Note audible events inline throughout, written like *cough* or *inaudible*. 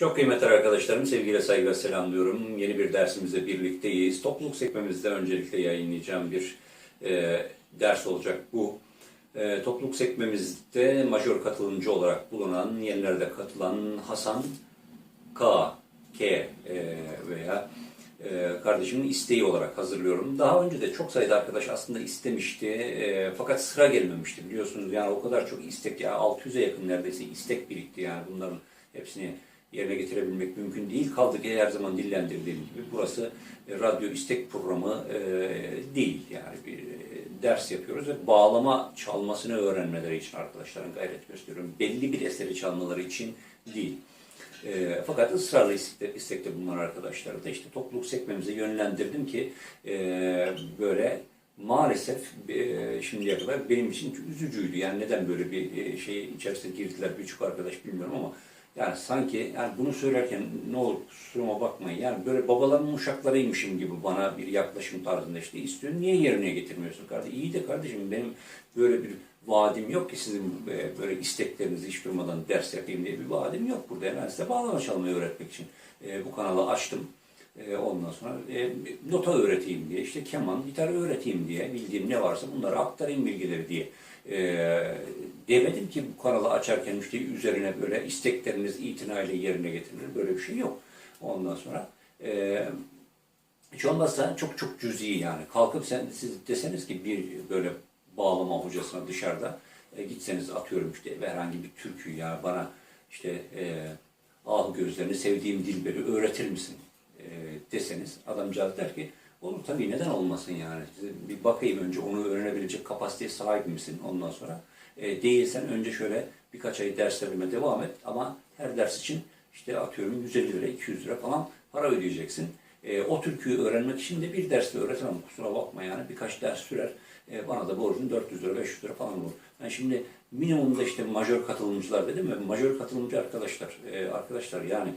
Çok kıymetli arkadaşlarım, sevgiyle saygıyla selamlıyorum. Yeni bir dersimizde birlikteyiz. Topluluk sekmemizde öncelikle yayınlayacağım bir e, ders olacak bu. E, topluluk sekmemizde majör katılımcı olarak bulunan, yenilerde katılan Hasan K, K e, veya e, kardeşimin isteği olarak hazırlıyorum. Daha önce de çok sayıda arkadaş aslında istemişti e, fakat sıra gelmemişti biliyorsunuz. Yani o kadar çok istek, ya 600'e yakın neredeyse istek birikti yani bunların hepsini yerine getirebilmek mümkün değil. Kaldı ki her zaman dillendirdiğim gibi burası e, radyo istek programı e, değil. Yani bir e, ders yapıyoruz ve bağlama çalmasını öğrenmeleri için arkadaşların gayret gösteriyorum. Belli bir eseri çalmaları için değil. E, fakat ısrarla istekte, istekte bulunan arkadaşları da işte topluluk sekmemize yönlendirdim ki e, böyle maalesef e, şimdiye kadar benim için üzücüydü. Yani neden böyle bir e, şey içerisine girdiler birçok arkadaş bilmiyorum ama yani sanki yani bunu söylerken ne olur kusuruma bakmayın. Yani böyle babaların uşaklarıymışım gibi bana bir yaklaşım tarzında işte istiyorsun. Niye yerine getirmiyorsun kardeşim? İyi de kardeşim benim böyle bir vaadim yok ki sizin e, böyle isteklerinizi hiç durmadan ders yapayım diye bir vaadim yok burada. Ben size bağlama çalmayı öğretmek için e, bu kanalı açtım. E, ondan sonra nota öğreteyim diye, işte keman, gitar öğreteyim diye, bildiğim ne varsa bunları aktarayım bilgileri diye. Demedim ki bu kanalı açarken işte üzerine böyle istekleriniz itinayla yerine getirilir. Böyle bir şey yok. Ondan sonra e, hiç olmazsa çok çok cüzi yani. Kalkıp sen siz deseniz ki bir böyle bağlama hocasına dışarıda e, gitseniz atıyorum işte herhangi bir türkü ya bana işte e, ah gözlerini sevdiğim dilberi öğretir misin e, deseniz adamcağız der ki olur tabii neden olmasın yani. Bir bakayım önce onu öğrenebilecek kapasiteye sahip misin ondan sonra. E, değilsen önce şöyle birkaç ay derslerime devam et ama her ders için işte atıyorum 150 lira 200 lira falan para ödeyeceksin. E, o türküyü öğrenmek için de bir dersle öğretemem kusura bakma yani birkaç ders sürer. E, bana da borcun 400 lira 500 lira falan olur. Ben şimdi minimumda işte majör katılımcılar dedim mi? Majör katılımcı arkadaşlar, e, arkadaşlar yani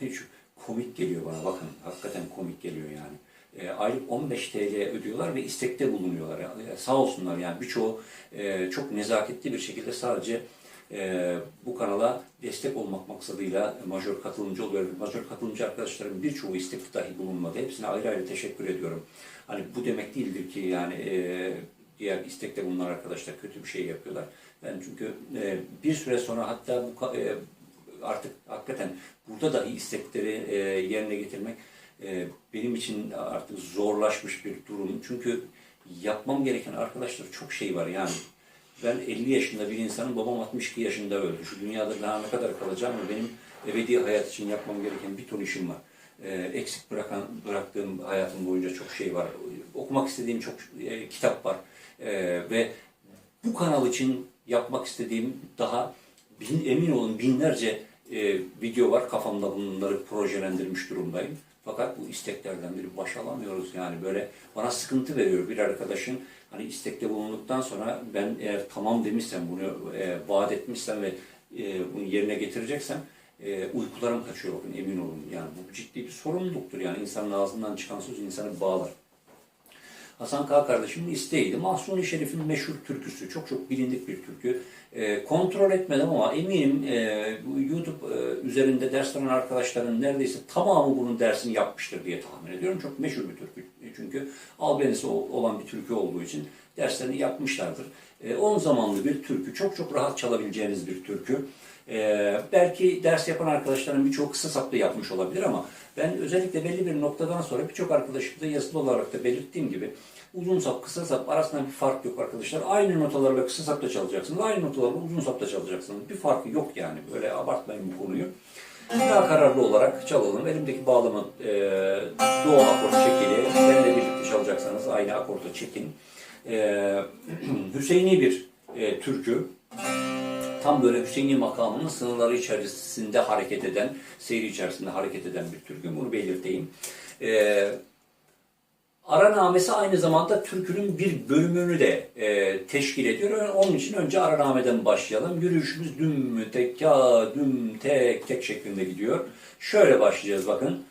hiç komik geliyor bana bakın hakikaten komik geliyor yani. E, aylık 15 TL ödüyorlar ve istekte bulunuyorlar. E, sağ olsunlar yani birçoğu e, çok nezaketli bir şekilde sadece e, bu kanala destek olmak maksadıyla majör katılımcı oluyor. Majör katılımcı arkadaşlarım birçoğu istek dahi bulunmadı. Hepsine ayrı ayrı teşekkür ediyorum. Hani bu demek değildir ki yani diğer istekte bulunan arkadaşlar kötü bir şey yapıyorlar. Ben çünkü bir süre sonra hatta bu artık hakikaten burada dahi istekleri yerine getirmek e, benim için artık zorlaşmış bir durum. Çünkü yapmam gereken arkadaşlar çok şey var yani. Ben 50 yaşında bir insanım, babam 62 yaşında öldü. Şu dünyada daha ne kadar kalacağım ve benim ebedi hayat için yapmam gereken bir ton işim var. E, eksik bırakan bıraktığım hayatım boyunca çok şey var. Okumak istediğim çok e, kitap var. E, ve bu kanal için yapmak istediğim daha bin, emin olun binlerce e, video var kafamda bunları projelendirmiş durumdayım. Fakat bu isteklerden biri baş alamıyoruz. Yani böyle bana sıkıntı veriyor. Bir arkadaşın hani istekte bulunduktan sonra ben eğer tamam demişsem bunu e, vaat etmişsem ve e, bunu yerine getireceksem e, uykularım kaçıyor. Bakın emin olun. Yani bu ciddi bir sorumluluktur. Yani insanın ağzından çıkan söz insanı bağlar. Hasan K. kardeşimin isteğiydi. Mahsuni Şerif'in meşhur türküsü. Çok çok bilindik bir türkü. E, kontrol etmedim ama eminim e, YouTube e, üzerinde ders veren arkadaşların neredeyse tamamı bunun dersini yapmıştır diye tahmin ediyorum. Çok meşhur bir türkü. Çünkü albenisi ol- olan bir türkü olduğu için derslerini yapmışlardır. E, 10 zamanlı bir türkü. Çok çok rahat çalabileceğiniz bir türkü. Ee, belki ders yapan arkadaşların birçoğu kısa saplı yapmış olabilir ama ben özellikle belli bir noktadan sonra birçok arkadaşımda yazılı olarak da belirttiğim gibi uzun sap, kısa sap arasında bir fark yok arkadaşlar. Aynı notalarla kısa sapta çalacaksınız, aynı notalarla uzun sapta çalacaksınız. Bir farkı yok yani. Böyle abartmayın bu konuyu. Daha kararlı olarak çalalım. Elimdeki bağlama e, do akor çekili. Benimle birlikte çalacaksanız aynı akorda çekin. E, *clears throat* Hüseyini bir e, türkü tam böyle Hüseyin'i makamının sınırları içerisinde hareket eden, seyri içerisinde hareket eden bir türkü. Bunu belirteyim. Ee, Aranamesi aynı zamanda türkünün bir bölümünü de e, teşkil ediyor. Onun için önce Aranameden başlayalım. Yürüyüşümüz düm tek ya düm tek tek şeklinde gidiyor. Şöyle başlayacağız bakın.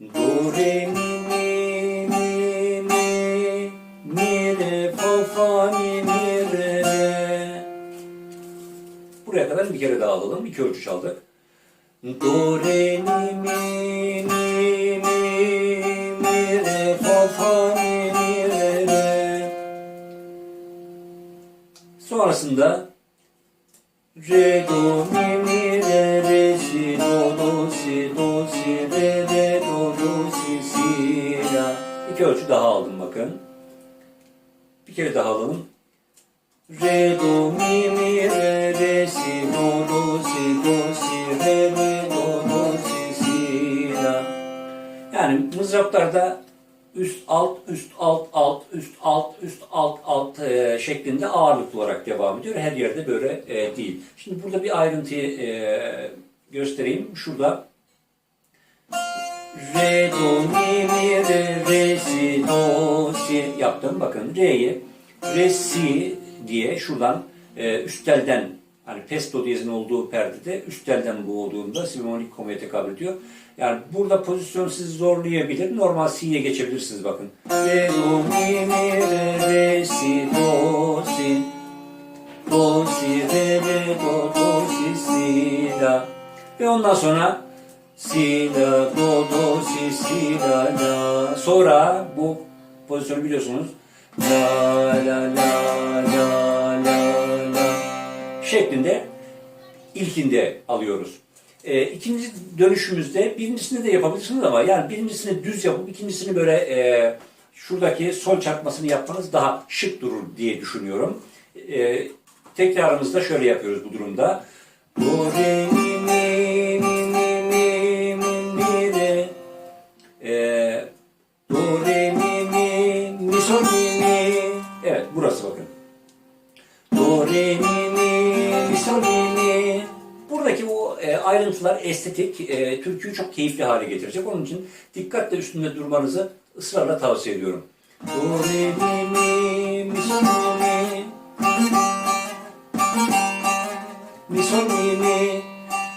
Do re mi mi mi mi mi re fa fa mi Buraya kadar bir kere daha alalım. İki ölçü çaldık. Do, re, mi, mi, mi, mi, mi, re, fa, fa, mi, mi, re, re. Sonrasında Re, do, mi, mi, re, re, si, do, do, si, do, si, re, re, do, do, si, si, la. İki ölçü daha aldım bakın. Bir kere daha alalım. Re, do, mi, mi, re, re, si, mızraplarda üst alt üst alt alt üst alt üst alt alt e, şeklinde ağırlıklı olarak devam ediyor. Her yerde böyle e, değil. Şimdi burada bir ayrıntıyı e, göstereyim. Şurada Re, do, mi, mi, re, re, si, do, si yaptım. Bakın Re'yi re, si diye şuradan e, üst telden hani pesto diyezin olduğu perdede üst telden boğduğunda si bemolik komaya ediyor. Yani burada pozisyon sizi zorlayabilir. Normal si'ye geçebilirsiniz bakın. Re, do, mi, mi, re, re, si, do, si. Do, si, re, re, do, do, si, si, la. Ve ondan sonra si, la, do, do, si, si, la, la. Sonra bu pozisyonu biliyorsunuz. La, la, la, la, la, la. Şeklinde ilkinde alıyoruz. E, ikinci dönüşümüzde birincisini de yapabilirsiniz ama yani birincisini düz yapıp ikincisini böyle e, şuradaki sol çarpmasını yapmanız daha şık durur diye düşünüyorum. E, tekrarımızda şöyle yapıyoruz bu durumda. Do, re, ayrıntılar estetik, e, türküyü çok keyifli hale getirecek. Onun için dikkatle üstünde durmanızı ısrarla tavsiye ediyorum. Do, re, mi, mi, mi, sol, mi, mi. Sol, mi, mi.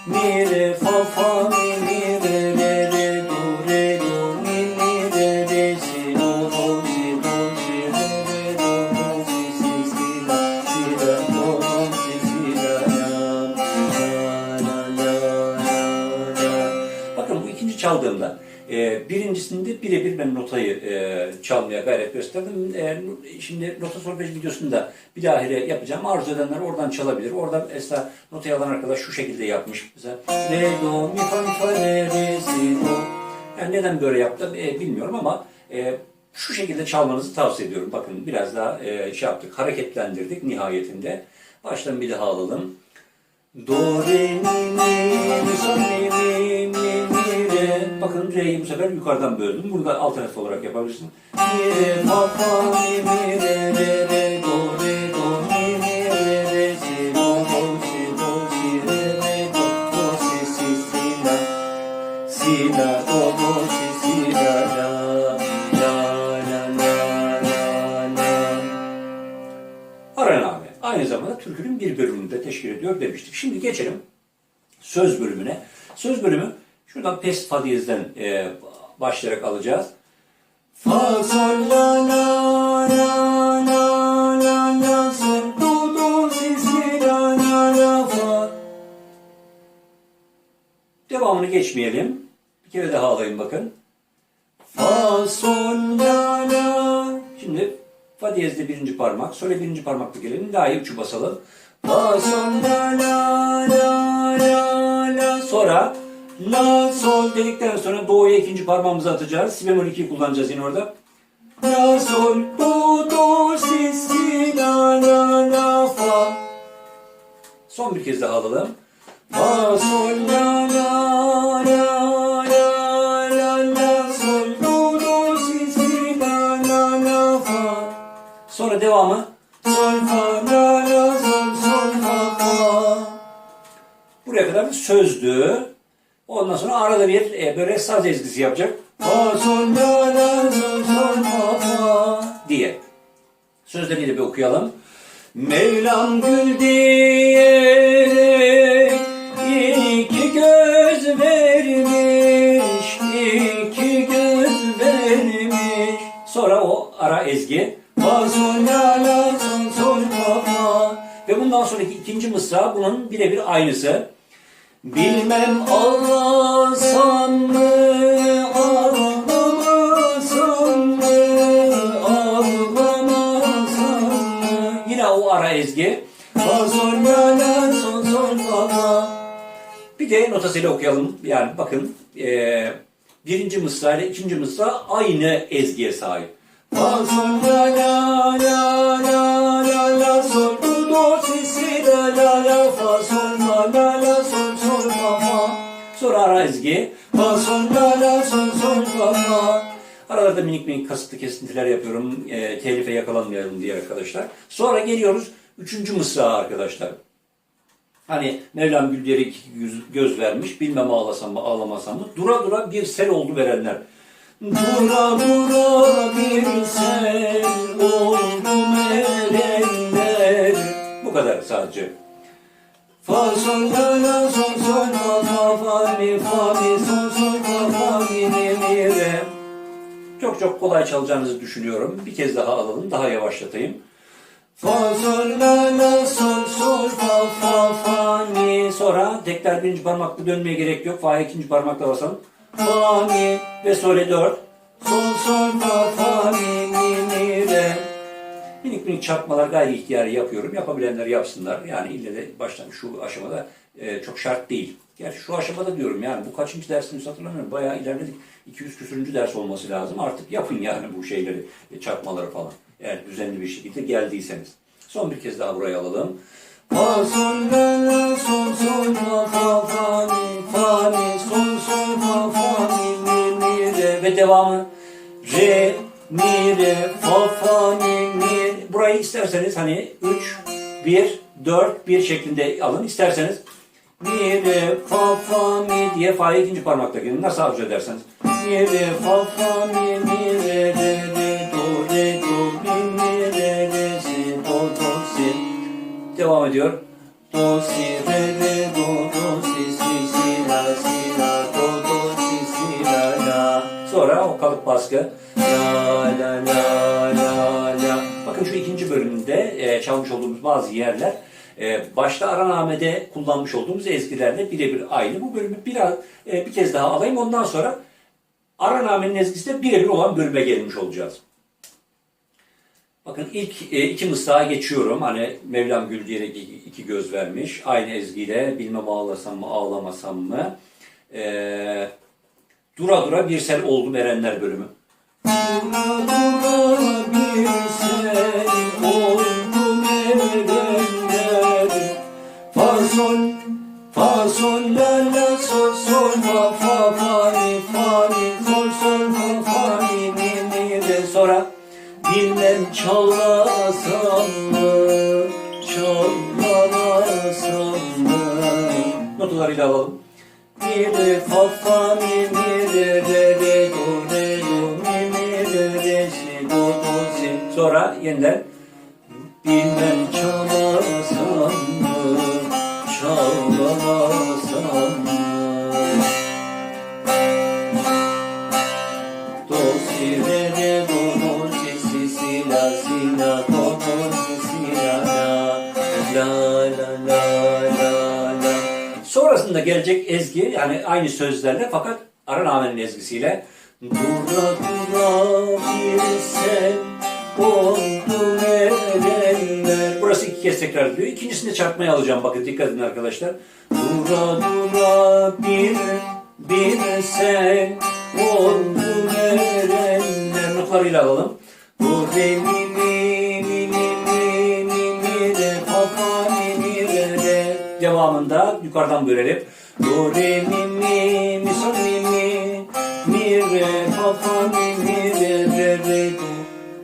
Mi, re, fa, fa, mi, birincisinde birebir ben notayı e, çalmaya gayret gösterdim. E, şimdi nota solfej videosunda bir dahile yapacağım. Arzu edenler oradan çalabilir. Orada mesela notayı alan arkadaş şu şekilde yapmış. Mesela re, do, mi, fa, mi, fa, re, re, si, do. Yani neden böyle yaptım e, bilmiyorum ama e, şu şekilde çalmanızı tavsiye ediyorum. Bakın biraz daha e, şey yaptık, hareketlendirdik nihayetinde. Baştan bir daha alalım. Do, re, mi, mi, mi, sol, mi, mi, mi, re. Bakın re'yi bu sefer yukarıdan böldüm. Bunu da alternatif olarak yapabilirsin. Mi, re, fa, fa, mi, mi, re, re, re, do, re, do, mi, mi, re, re, si, do, do, si, do, si, re, re, do, do, si, si, si, la. Si, la, do, do, si, si, la, la. Araname aynı zamanda türkünün bir bölümünü de teşkil ediyor demiştik. Şimdi geçelim söz bölümüne. Söz bölümü şuradan pes fa diyezden e, başlayarak alacağız. Fa sol la la la la la la sol do do si si la la la fa. Devamını geçmeyelim. Bir kere daha alayım bakın. Fa sol la la. Şimdi fa diyezde birinci parmak, sole birinci parmakla gelelim. La'yı üçü basalım. Fa sol la la la la la. Sonra la sol dedikten sonra do'ya ikinci parmağımızı atacağız. Si bemol 2'yi kullanacağız yine orada. La sol do do si si la la la fa. Son bir kez daha alalım. Fa sol la la la la la la sol do do si si la la la fa. Sonra devamı sol fa la la sol sol fa fa. Buraya kadar bir sözdü. Ondan sonra arada bir e, böyle saz ezgisi yapacak. Diye. Sözleriyle bir okuyalım. Mevlam gül diyerek iki göz vermiş, iki göz vermiş. Sonra o ara ezgi. Ve bundan sonraki ikinci mısra bunun birebir aynısı. Bilmem ağlasam mı, ağlamasam mı, ağlamasam mı? Yine o ara ezgi. Fa sol la la sol sol. Bir de notasıyla okuyalım. Yani bakın eee, birinci mısra ile ikinci mısra aynı ezgiye sahip. Fa sol la la la la la la sol do do si si la la la fa sol fa la la sol. Sonra ara ezgi. Fa sol la la sol sol fa fa. Aralarda minik minik kasıtlı kesintiler yapıyorum. Eee telife yakalanmayalım diye arkadaşlar. Sonra geliyoruz üçüncü mısra arkadaşlar. Hani Mevlam Güldere iki göz vermiş, bilmem ağlasam mı ağlamasam mı. Dura dura bir sel oldu verenler. Dura dura bir sel oldu verenler. Bu kadar sadece. Fa sol la la sol sol fa fa fa mi fa mi sol sol fa fa mi mi mi re. Çok çok kolay çalacağınızı düşünüyorum. Bir kez daha alalım, daha yavaşlatayım. Fa sol la la sol sol fa fa fa mi sonra tekrar birinci parmakla dönmeye gerek yok. Fa ikinci parmakla basalım. Fa mi ve sole dört. Sol sol fa fa. Minik minik çarpmalar gayri ihtiyari yapıyorum. Yapabilenler yapsınlar. Yani ille de baştan şu aşamada e, çok şart değil. Gerçi şu aşamada diyorum yani bu kaçıncı dersimiz hatırlamıyorum. Bayağı ilerledik. 200 küsürüncü ders olması lazım. Artık yapın yani bu şeyleri, e, çarpmaları falan. Eğer düzenli bir şekilde geldiyseniz. Son bir kez daha buraya alalım. Fa sol la la sol sol fa fa fa mi fa mi sol sol fa fa mi mi mi re ve devamı re mi re fa fa mi mi burayı isterseniz hani 3 1 4 1 şeklinde alın. İsterseniz mi re fa fa mi diye fa'yı ikinci parmakla gelin nasıl arzu ederseniz. Mi re fa fa mi mi re re re do re do mi mi re re si do do si. Devam ediyor. Do si re re do do si si si la si la do do si si la la. Sonra o kalıp baskı. La la la la bölümünde e, çalmış olduğumuz bazı yerler e, başta Aranamen'de kullanmış olduğumuz ezgilerle birebir aynı. Bu bölümü biraz e, bir kez daha alayım ondan sonra Aranamen'in ezgisiyle birebir olan bölüme gelmiş olacağız. Bakın ilk e, iki mısrağa geçiyorum. Hani Mevlam Gül diyerek iki göz vermiş. Aynı ezgiyle bilmem ağlasam mı ağlamasam mı. E, dura dura bir sel oldum erenler bölümü. Bir bilmem çalmasam çalmasam mı notalarıyla alalım. Mi re fa fa mi mi re do re do sonra yeniden Bilmem çalmasam mı, çalmasam mı? Do si re re do do si si si la la la la la la la. Sonrasında gelecek ezgi yani aynı sözlerle fakat Aranamen'in ezgisiyle Dura dura bir sen oldu erenler. Burası iki kez tekrar ediyor. İkincisini çarpmaya alacağım. Bakın dikkat edin arkadaşlar. Dura dura bir bir sen oldu erenler. Notlarıyla alalım. Do re mi mi mi mi mi mi mi re fa fa mi mi re re. Devamında yukarıdan bölelim. Do re mi mi mi sol mi mi mi re fa fa mi mi re.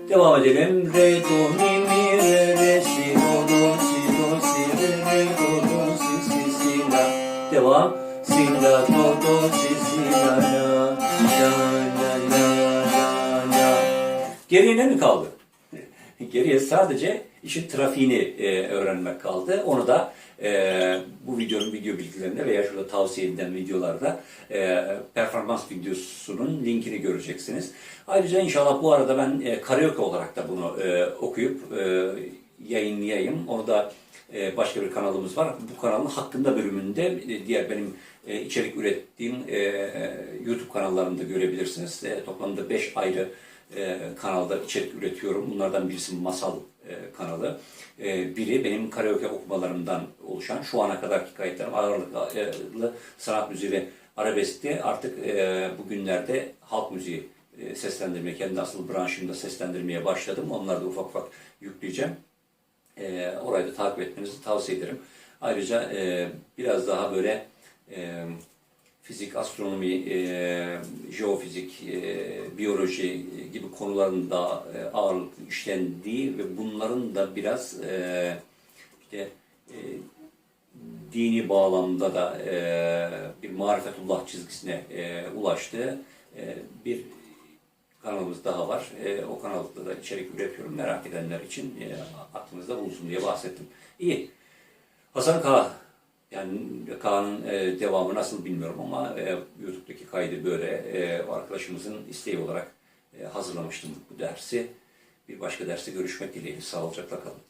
Devam edelim. Re do mi mi re re si do do si do si re re do do si si si la. Devam. Si la do do si si la la la la la la la. Geriye ne mi kaldı? Geriye sadece işin trafiğini e, öğrenmek kaldı. Onu da e, bu videonun video bilgilerinde veya şurada tavsiye edilen videolarda e, performans videosunun linkini göreceksiniz. Ayrıca inşallah bu arada ben e, karaoke olarak da bunu e, okuyup e, yayınlayayım. Onu da e, başka bir kanalımız var. Bu kanalın hakkında bölümünde e, diğer benim e, içerik ürettiğim e, e, YouTube kanallarında görebilirsiniz. E, toplamda 5 ayrı e, kanalda içerik üretiyorum. Bunlardan birisi Masal kanalı. E, biri benim karaoke okumalarımdan oluşan şu ana kadarki kayıtlarım ağırlıklı sanat müziği ve arabeskte artık e, bugünlerde halk müziği e, seslendirmeye, kendi asıl branşımda seslendirmeye başladım. Onları da ufak ufak yükleyeceğim. E, orayı da takip etmenizi tavsiye ederim. Ayrıca e, biraz daha böyle e, fizik, astronomi, e, jeofizik, e, biyoloji gibi konuların da e, ağırlıklı işlendiği ve bunların da biraz e, işte e, dini bağlamda da e, bir marifetullah çizgisine e, ulaştığı e, bir kanalımız daha var. E, o kanalda da içerik üretiyorum. Merak edenler için e, aklınızda bulunsun diye bahsettim. İyi. Hasan K. Yani K'nın e, devamı nasıl bilmiyorum ama e, YouTube'daki kaydı böyle e, arkadaşımızın isteği olarak e, hazırlamıştım bu dersi. Bir başka derste görüşmek dileğiyle. Sağlıcakla kalın.